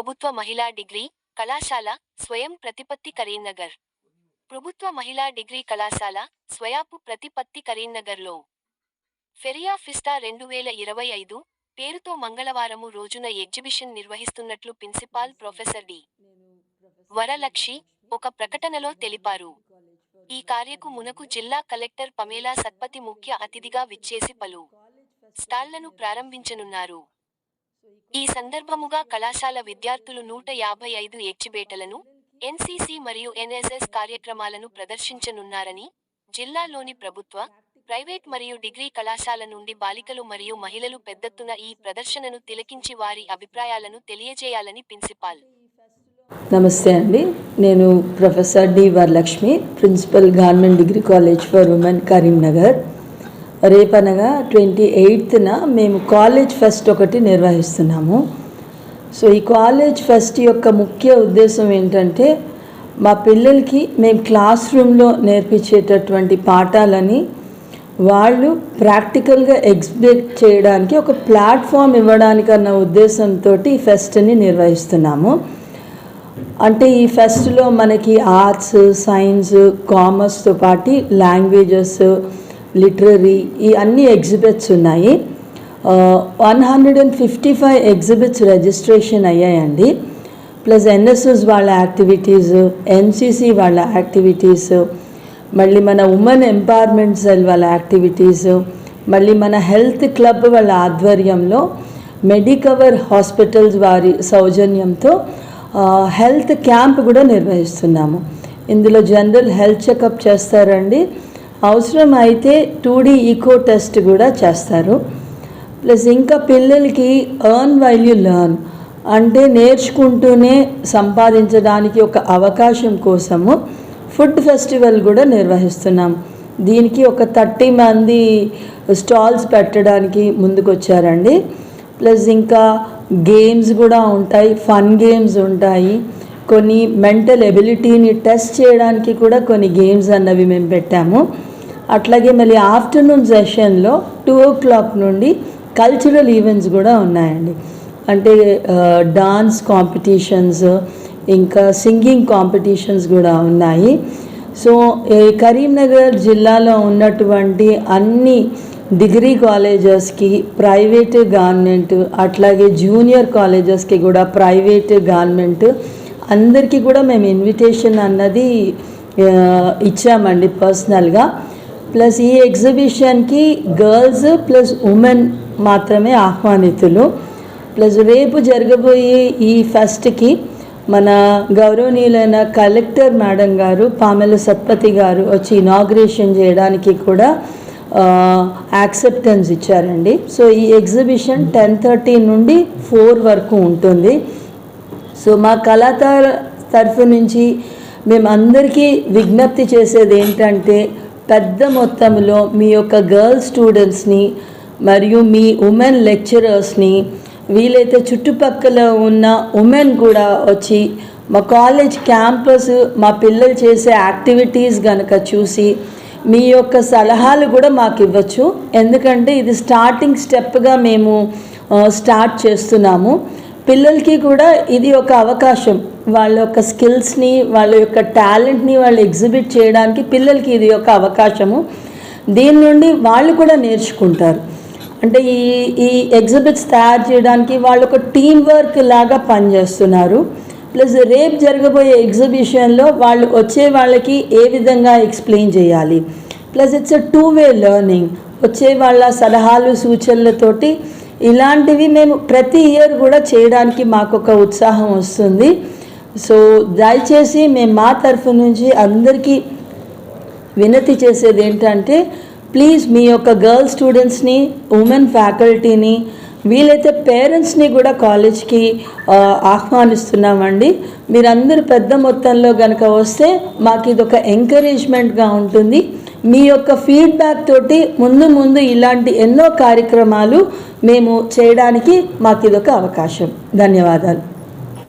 ప్రభుత్వ మహిళా డిగ్రీ కళాశాల స్వయం ప్రతిపత్తి కరీంనగర్. ప్రభుత్వ మహిళా డిగ్రీ కళాశాల స్వయాపు ప్రతిపత్తి కరీంనగర్లో. ఫెరియా ఫిస్టా రెండు వేల ఇరవై ఐదు పేరుతో మంగళవారము రోజున ఎగ్జిబిషన్ నిర్వహిస్తున్నట్లు ప్రిన్సిపాల్ ప్రొఫెసర్ డి. వరలక్షి ఒక ప్రకటనలో తెలిపారు. ఈ కార్యకు మునకు జిల్లా కలెక్టర్ పమేలా సత్పతి ముఖ్య అతిథిగా విచ్చేసి పలు స్టాళ్ళను ప్రారంభించనున్నారు. ఈ సందర్భముగా కళాశాల విద్యార్థులు నూట యాభై ఐదు ఎగ్జిబేటలను ఎన్సీసీ మరియు ఎన్ఎస్ఎస్ కార్యక్రమాలను ప్రదర్శించనున్నారని జిల్లాలోని ప్రభుత్వ ప్రైవేట్ మరియు డిగ్రీ కళాశాల నుండి బాలికలు మరియు మహిళలు పెద్దెత్తున ఈ ప్రదర్శనను తిలకించి వారి అభిప్రాయాలను తెలియజేయాలని ప్రిన్సిపాల్. నమస్తే అండి. నేను professor D Varalakshmi principal government degree college for women Karimnagar. రేపనగా twenty ఎయిత్న మేము కాలేజ్ ఫెస్ట్ ఒకటి నిర్వహిస్తున్నాము. సో ఈ కాలేజ్ ఫెస్ట్ యొక్క ముఖ్య ఉద్దేశం ఏంటంటే మా పిల్లలకి మేము క్లాస్ రూమ్లో నేర్పించేటటువంటి పాఠాలని వాళ్ళు ప్రాక్టికల్గా ఎగ్జిబిట్ చేయడానికి ఒక ప్లాట్ఫామ్ ఇవ్వడానికన్న ఉద్దేశంతో ఈ ఫెస్ట్ని నిర్వహిస్తున్నాము. అంటే ఈ ఫెస్ట్లో మనకి ఆర్ట్స్ సైన్స్ కామర్స్తో పాటు లాంగ్వేజెస్ లిటరరీ ఈ అన్ని ఎగ్జిబిట్స్ ఉన్నాయి. One hundred and fifty five exhibits registration అయ్యాయండి. ప్లస్ ఎన్ఎస్ఎస్ వాళ్ళ యాక్టివిటీస్ ఎన్సిసి వాళ్ళ యాక్టివిటీస్ మళ్ళీ మన ఉమెన్ ఎంపవర్మెంట్ సెల్ వాళ్ళ యాక్టివిటీస్ మళ్ళీ మన హెల్త్ క్లబ్ వాళ్ళ ఆధ్వర్యంలో మెడికవర్ హాస్పిటల్స్ వారి సౌజన్యంతో హెల్త్ క్యాంప్ కూడా నిర్వహిస్తున్నాము. ఇందులో జనరల్ హెల్త్ చెకప్ చేస్తారండి. అవసరం అయితే టూ డీ ఈకో టెస్ట్ కూడా చేస్తారు. ప్లస్ ఇంకా పిల్లలకి ఎర్న్ వైల్యూ లర్న్ అంటే నేర్చుకుంటూనే సంపాదించడానికి ఒక అవకాశం కోసము ఫుడ్ ఫెస్టివల్ కూడా నిర్వహిస్తున్నాం. దీనికి ఒక థర్టీ మంది స్టాల్స్ పెట్టడానికి ముందుకొచ్చారండి. ప్లస్ ఇంకా గేమ్స్ కూడా ఉంటాయి ఫన్ గేమ్స్ ఉంటాయి. కొన్ని మెంటల్ ఎబిలిటీని టెస్ట్ చేయడానికి కూడా కొన్ని గేమ్స్ అన్నవి మేము పెట్టాము. అట్లాగే మళ్ళీ ఆఫ్టర్నూన్ సెషన్లో టూ ఓ క్లాక్ నుండి కల్చరల్ ఈవెంట్స్ కూడా ఉన్నాయండి. అంటే డాన్స్ కాంపిటీషన్స్ ఇంకా సింగింగ్ కాంపిటీషన్స్ కూడా ఉన్నాయి. సో ఈ కరీంనగర్ జిల్లాలో ఉన్నటువంటి అన్ని డిగ్రీ కాలేజెస్కి ప్రైవేట్ గవర్నమెంట్ అట్లాగే జూనియర్ కాలేజెస్కి కూడా ప్రైవేట్ గవర్నమెంట్ అందరికీ కూడా మేము ఇన్విటేషన్ అన్నది ఇచ్చామండి పర్సనల్గా. ప్లస్ ఈ ఎగ్జిబిషన్కి గర్ల్స్ ప్లస్ ఉమెన్ మాత్రమే ఆహ్వానితులు. ప్లస్ రేపు జరగబోయే ఈ ఫెస్ట్కి మన గౌరవనీయులైన కలెక్టర్ మేడం గారు పామెల సత్పతి గారు వచ్చి ఇనాగ్రేషన్ చేయడానికి కూడా యాక్సెప్టెన్స్ ఇచ్చారండి. సో ఈ ఎగ్జిబిషన్ టెన్ థర్టీ నుండి ఫోర్ వరకు ఉంటుంది. సో మా కళాకార తరఫు నుంచి మేము అందరికీ విజ్ఞప్తి చేసేది ఏంటంటే పెద్ద మొత్తంలో మీ యొక్క గర్ల్ స్టూడెంట్స్ని మరియు మీ ఉమెన్ లెక్చరర్స్ని వీలైతే చుట్టుపక్కల ఉన్న ఉమెన్ కూడా వచ్చి మా కాలేజ్ క్యాంపస్ మా పిల్లలు చేసే యాక్టివిటీస్ కనుక చూసి మీ యొక్క సలహాలు కూడా మాకు ఇవ్వచ్చు. ఎందుకంటే ఇది స్టార్టింగ్ స్టెప్గా మేము స్టార్ట్ చేస్తున్నాము. పిల్లలకి కూడా ఇది ఒక అవకాశం. వాళ్ళ యొక్క స్కిల్స్ని వాళ్ళ యొక్క టాలెంట్ని వాళ్ళు ఎగ్జిబిట్ చేయడానికి పిల్లలకి ఇది ఒక అవకాశము. దీని నుండి వాళ్ళు కూడా నేర్చుకుంటారు. అంటే ఈ ఈ ఎగ్జిబిట్స్ తయారు చేయడానికి వాళ్ళు ఒక టీం వర్క్ లాగా పనిచేస్తున్నారు. ప్లస్ రేపు జరగబోయే ఎగ్జిబిషన్లో వాళ్ళు వచ్చే వాళ్ళకి ఏ విధంగా ఎక్స్ప్లెయిన్ చేయాలి. Plus it's a two way learning వచ్చే వాళ్ళ సలహాలు సూచనలతోటి ఇలాంటివి మేము ప్రతి ఇయర్ కూడా చేయడానికి మాకు ఒక ఉత్సాహం వస్తుంది. సో దయచేసి మేము మా తరఫు నుంచి అందరికీ వినతి చేసేది ఏంటంటే ప్లీజ్ మీ యొక్క గర్ల్ స్టూడెంట్స్ని ఉమెన్ ఫ్యాకల్టీని వీలైతే పేరెంట్స్ని కూడా కాలేజ్కి ఆహ్వానిస్తున్నామండి. మీరందరూ పెద్ద మొత్తంలో కనుక వస్తే మాకు ఇది ఒక ఎంకరేజ్మెంట్గా ఉంటుంది. మీ యొక్క ఫీడ్బ్యాక్ తోటి ముందు ముందు ఇలాంటి ఎన్నో కార్యక్రమాలు మేము చేయడానికి మాకు ఇదొక అవకాశం. ధన్యవాదాలు.